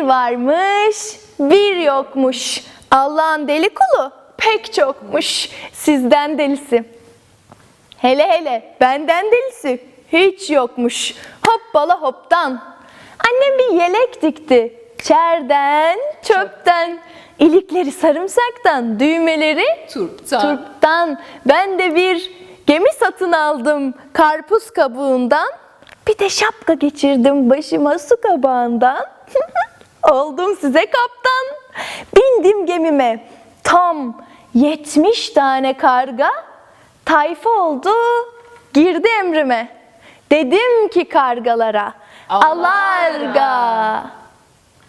Bir varmış, bir yokmuş. Allah'ın deli kulu pek çokmuş. Sizden delisi. Hele hele benden delisi hiç yokmuş. Hoppala hoptan. Annem bir yelek dikti. Çerden, çöpten. İlikleri sarımsaktan, düğmeleri Turptan. turptan. Ben de bir gemi satın aldım karpuz kabuğundan. Bir de şapka geçirdim başıma su kabağından. Oldum size kaptan. Bindim gemime. Tam 70 tane karga tayfa oldu girdi emrime. Dedim ki kargalara alarga.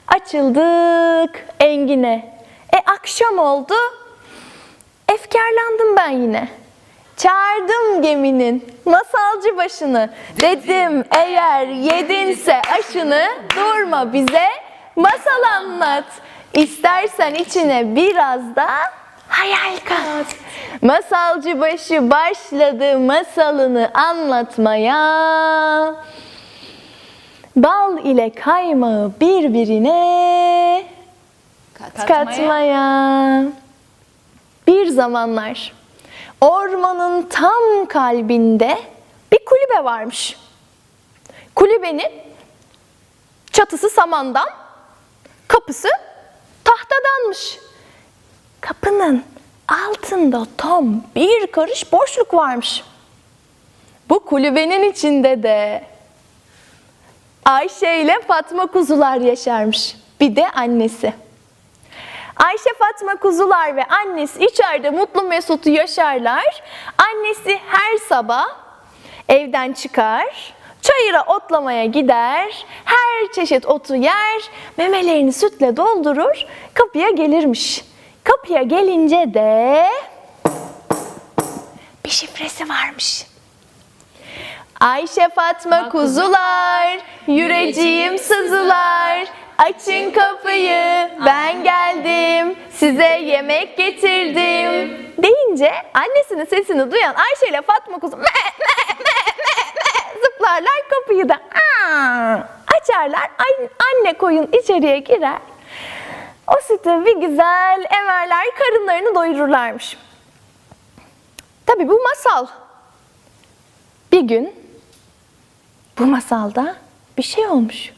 Açıldık engine. E akşam oldu. Efkarlandım ben yine. Çağırdım geminin masalcı başını. Dedim eğer yedinse aşını durma bize masal anlat. İstersen içine biraz da hayal kat. Masalcı başı başladı masalını anlatmaya. Bal ile kaymağı birbirine Katmaya. katmaya. Bir zamanlar ormanın tam kalbinde bir kulübe varmış. Kulübenin çatısı samandan, kapısı tahtadanmış. Kapının altında tam bir karış boşluk varmış. Bu kulübenin içinde de Ayşe ile Fatma kuzular yaşarmış. Bir de annesi. Ayşe Fatma kuzular ve annesi içeride mutlu mesut yaşarlar. Annesi her sabah evden çıkar, çayıra otlamaya gider, her çeşit otu yer, memelerini sütle doldurur, kapıya gelirmiş. Kapıya gelince de bir şifresi varmış. Ayşe Fatma kuzular, yüreceğim sızılar. Açın kapıyı, ben geldim, size yemek getirdim. Deyince annesinin sesini duyan Ayşe ile Fatma kuzu me, me, me, me, zıplarlar kapıyı da aa, açarlar. Anne koyun içeriye girer. O sütü bir güzel emerler, karınlarını doyururlarmış. Tabii bu masal. Bir gün bu masalda bir şey olmuş.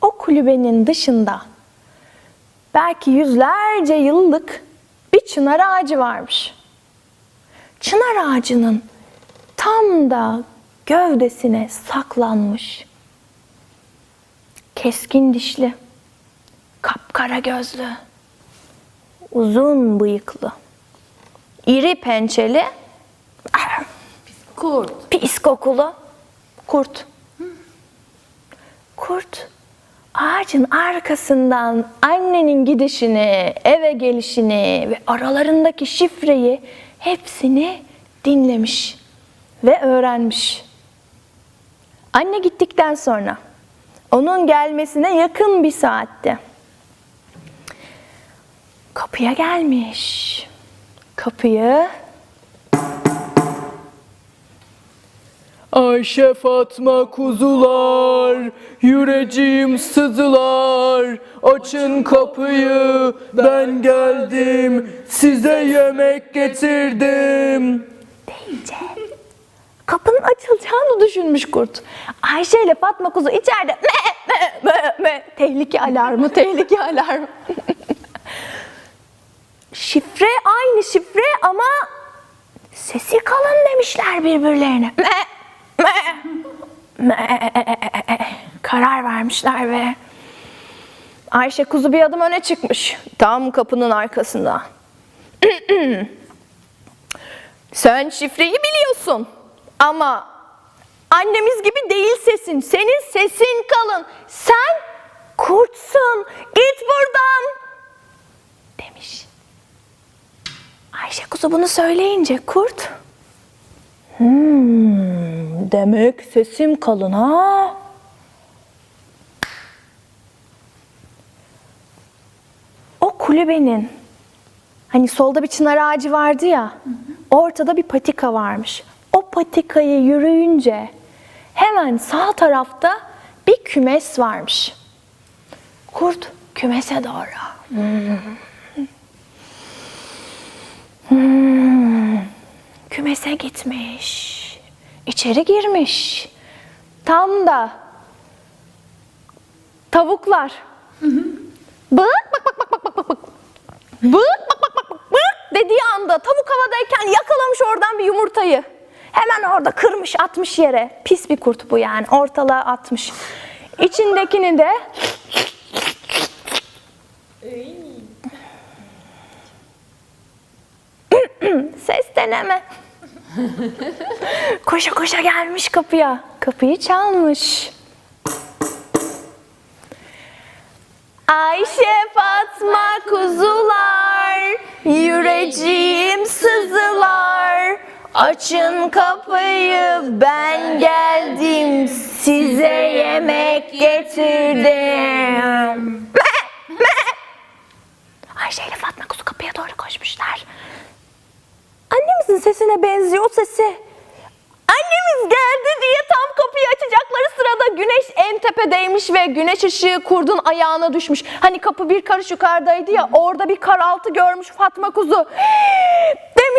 O kulübenin dışında belki yüzlerce yıllık bir çınar ağacı varmış. Çınar ağacının tam da gövdesine saklanmış. Keskin dişli, kapkara gözlü, uzun bıyıklı, iri pençeli, Kurt. pis kokulu kurt. Kurt ağacın arkasından annenin gidişini, eve gelişini ve aralarındaki şifreyi hepsini dinlemiş ve öğrenmiş. Anne gittikten sonra onun gelmesine yakın bir saatte kapıya gelmiş. Kapıyı Ayşe Fatma kuzular, yüreceğim sızılar. Açın kapıyı, ben geldim, size yemek getirdim. deyince kapının açılacağını düşünmüş kurt. Ayşe ile Fatma kuzu içeride me me me me tehlike alarmı tehlike alarmı. şifre aynı şifre ama sesi kalın demişler birbirlerine. Me me me karar vermişler ve Ayşe kuzu bir adım öne çıkmış. Tam kapının arkasında. Sen şifreyi biliyorsun. Ama annemiz gibi değil sesin. Senin sesin kalın. Sen kurtsun. Git buradan. Demiş. Ayşe kuzu bunu söyleyince kurt. Hmm, demek sesim kalın ha. O kulübenin Hani solda bir çınar ağacı vardı ya. Ortada bir patika varmış. O patikayı yürüyünce hemen sağ tarafta bir kümes varmış. Kurt kümese doğru. Kümese gitmiş. İçeri girmiş. Tam da tavuklar. Bık bak bak bak bak bak bak bak. Bık bak bak bak bak bık dediği anda tavuk havadayken yakalamış oradan bir yumurtayı. Hemen orada kırmış atmış yere. Pis bir kurt bu yani ortalığa atmış. İçindekini de ses deneme. koşa koşa gelmiş kapıya. Kapıyı çalmış. Ayşe Fatma kuzular, yüreceğim sızılar. Açın kapıyı ben geldim size yemek getirdim. Ayşe ile Fatma kuzu kapıya doğru koşmuşlar. Annemizin sesine benziyor o sesi. Annemiz geldi diye tam kapıyı açacakları sırada güneş en tepedeymiş ve güneş ışığı kurdun ayağına düşmüş. Hani kapı bir karış yukarıdaydı ya orada bir karaltı görmüş Fatma kuzu.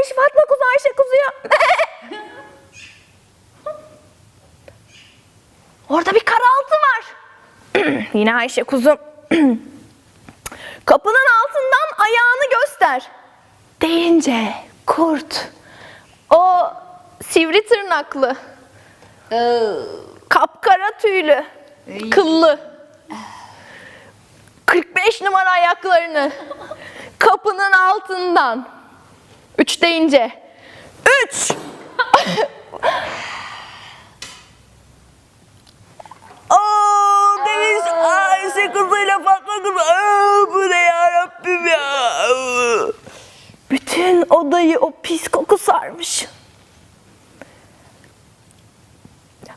Demiş Fatma kuzu Ayşe kuzuya. orada bir karaltı var. Yine Ayşe kuzu. Kapının altından ayağını göster. Deyince kurt o sivri tırnaklı, kapkara tüylü, kıllı, 45 numara ayaklarını kapının altından üç deyince üç Oo demiş Ayşe kızıyla Fatma kızı. Aa, bu ne ya Rabbim ya. Bütün odayı o pis koku sarmış.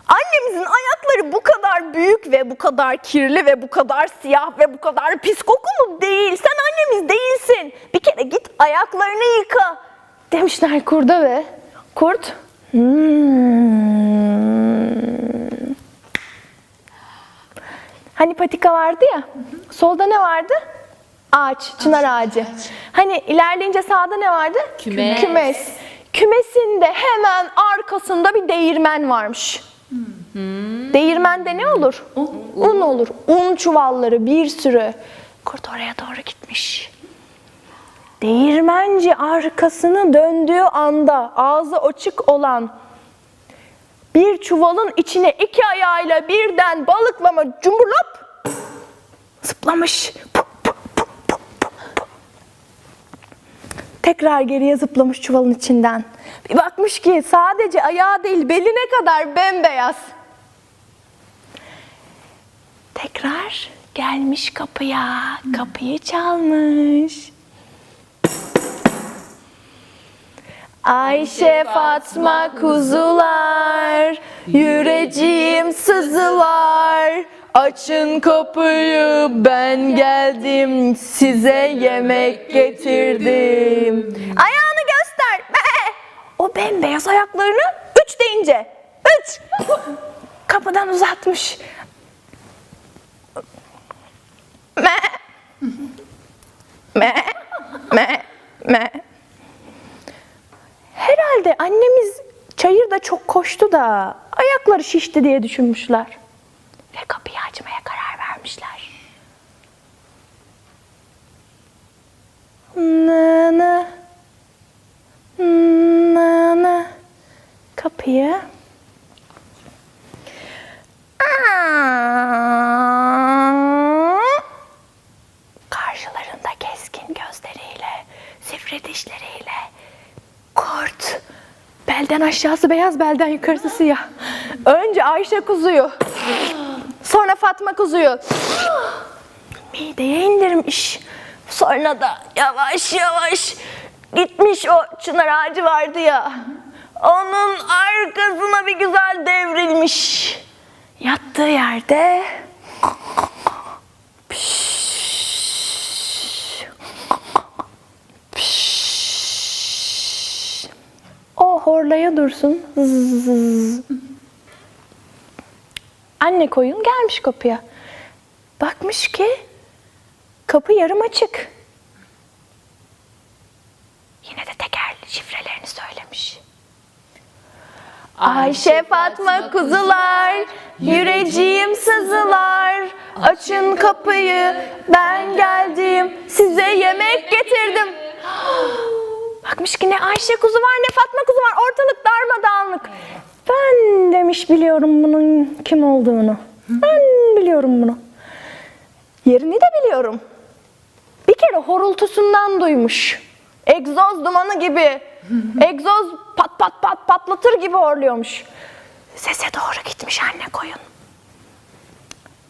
Annemizin ayakları bu kadar büyük ve bu kadar kirli ve bu kadar siyah ve bu kadar pis kokulu değil. Sen annemiz değilsin. Bir kere git ayaklarını yıka. Demişler kurda ve kurt. "Hmm." Hani patika vardı ya. Solda ne vardı? Ağaç, çınar ağacı. Hani ilerleyince sağda ne vardı? Kümes. Kümes. Kümesin de hemen arkasında bir değirmen varmış. Değirmende ne olur? Un olur. Un çuvalları bir sürü. Kurt oraya doğru gitmiş. Değirmenci arkasını döndüğü anda ağzı açık olan bir çuvalın içine iki ayağıyla birden balıklama cumburlop zıplamış. Tekrar geriye zıplamış çuvalın içinden. Bir bakmış ki sadece ayağı değil beline kadar bembeyaz. Tekrar gelmiş kapıya. Kapıyı çalmış. Ayşe Fatma kuzular, yüreceğim sızılar. Açın kapıyı ben geldim size yemek getirdim. Ayağını göster. Be! O bembeyaz ayaklarını üç deyince. Üç. Kapıdan uzatmış. Me. Me. Me. Me. Herhalde annemiz çayırda çok koştu da ayakları şişti diye düşünmüşler. Ve kapıyı açmaya karar vermişler. Nana. Nana. Kapıyı. Karşılarında keskin gözleriyle, sivri dişleriyle Kurt. Belden aşağısı beyaz, belden yukarısı siyah. Önce Ayşe kuzuyu. Sonra Fatma kuzuyu. Mideye indirmiş. Sonra da yavaş yavaş gitmiş o çınar ağacı vardı ya. Onun arkasına bir güzel devrilmiş. Yattığı yerde O horlaya dursun. Zzz. Anne koyun gelmiş kapıya. Bakmış ki Kapı yarım açık. Yine de tekerli şifrelerini söylemiş. Ayşe Fatma kuzular, yüreceğim sızılar. Açın kapıyı, ben geldim, size yemek getirdim. Bakmış ki ne Ayşe kuzu var ne Fatma kuzu var, ortalık darmadağınık. Ben demiş biliyorum bunun kim olduğunu. Ben biliyorum bunu. Yerini de biliyorum. Bir kere horultusundan duymuş. Egzoz dumanı gibi. Egzoz pat pat pat patlatır gibi horluyormuş. Sese doğru gitmiş anne koyun.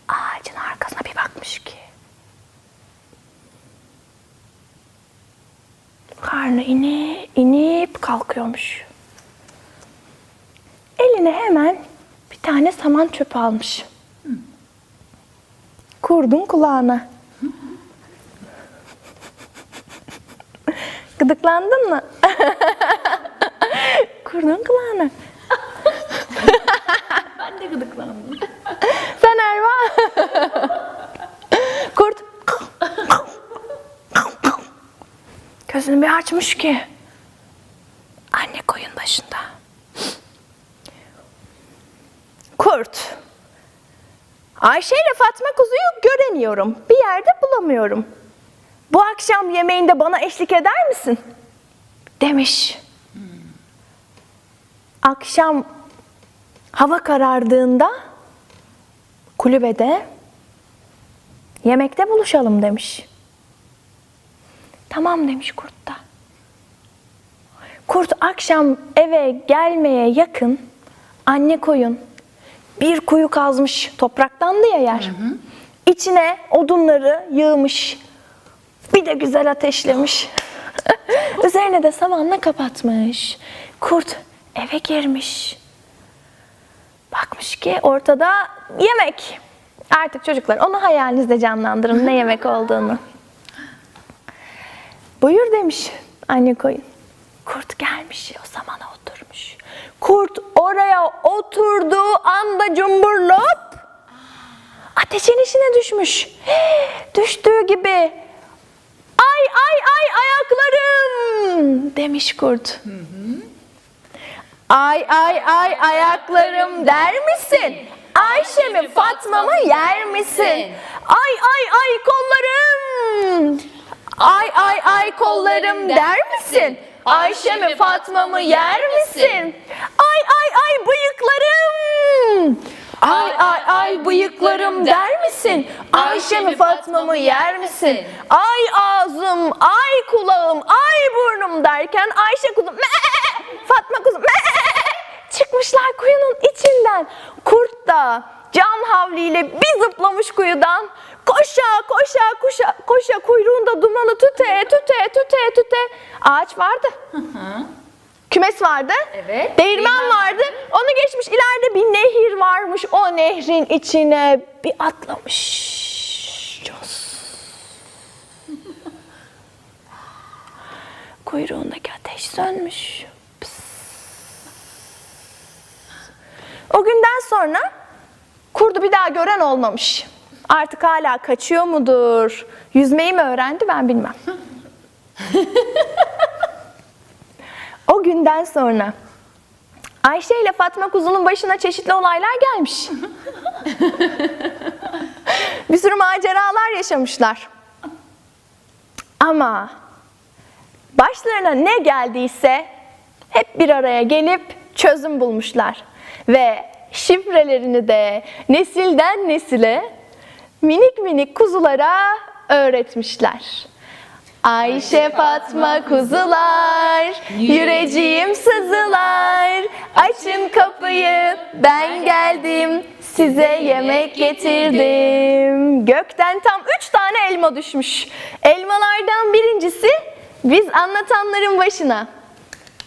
Ağacın arkasına bir bakmış ki. Karnı ine, inip kalkıyormuş. Eline hemen bir tane saman çöpü almış. Kurdun kulağına. Gıdıklandın mı? Kurdun kulağına. Ben de gıdıklandım. Sen Erva. Kurt. Gözünü bir açmış ki. Anne koyun başında. Kurt. Ayşe ile Fatma kuzuyu göremiyorum. Bir yerde bulamıyorum. Bu akşam yemeğinde bana eşlik eder misin? Demiş. Akşam hava karardığında kulübede yemekte buluşalım demiş. Tamam demiş kurt da. Kurt akşam eve gelmeye yakın anne koyun bir kuyu kazmış topraktan diye yer. İçine odunları yığmış. Bir de güzel ateşlemiş. Üzerine de samanla kapatmış. Kurt eve girmiş. Bakmış ki ortada yemek. Artık çocuklar onu hayalinizde canlandırın ne yemek olduğunu. Buyur demiş anne koyun. Kurt gelmiş o zamana oturmuş. Kurt oraya oturduğu anda cumburlop ateşin içine düşmüş. Düştüğü gibi ay ay ay ayaklarım demiş kurt. Ay ay ay ayaklarım der misin? Ayşe mi Fatma mı yer misin? Ay ay ay kollarım. Ay ay ay kollarım der misin? Ayşe mi Fatma mı yer misin? Ay ay ay bıyıklarım. Ay ay ay bıyıklarım der misin? Ayşe mi Fatma mı yer misin? Ay ağzım, ay kulağım, ay burnum derken Ayşe kuzum, "Mee!" Fatma kuzum, "Mee!" çıkmışlar kuyunun içinden. Kurt da can havliyle bir zıplamış kuyudan. Koşa koşa koşa koşa kuyruğunda dumanı tüte tüte tüte tüte. Ağaç vardı. Kümes vardı. Evet. Değirmen Değirmen vardı. Onu geçmiş ileride bir nehir varmış. O nehrin içine bir atlamış. Cos. Kuyruğundaki ateş sönmüş. Pıs. O günden sonra kurdu bir daha gören olmamış. Artık hala kaçıyor mudur? Yüzmeyi mi öğrendi ben bilmem. o günden sonra Ayşe ile Fatma kuzunun başına çeşitli olaylar gelmiş. bir sürü maceralar yaşamışlar. Ama başlarına ne geldiyse hep bir araya gelip çözüm bulmuşlar. Ve şifrelerini de nesilden nesile minik minik kuzulara öğretmişler. Ayşe Fatma kuzular, yüreceğim sızılar. Açın kapıyı, ben geldim, size yemek getirdim. Gökten tam üç tane elma düşmüş. Elmalardan birincisi biz anlatanların başına.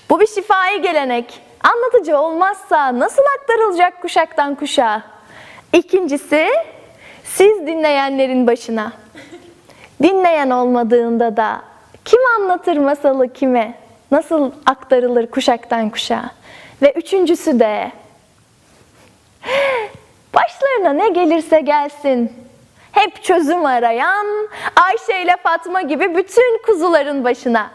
Bu bir şifai gelenek. Anlatıcı olmazsa nasıl aktarılacak kuşaktan kuşağa? İkincisi siz dinleyenlerin başına. Dinleyen olmadığında da kim anlatır masalı kime? Nasıl aktarılır kuşaktan kuşağa? Ve üçüncüsü de başlarına ne gelirse gelsin. hep çözüm arayan Ayşe ile Fatma gibi bütün kuzuların başına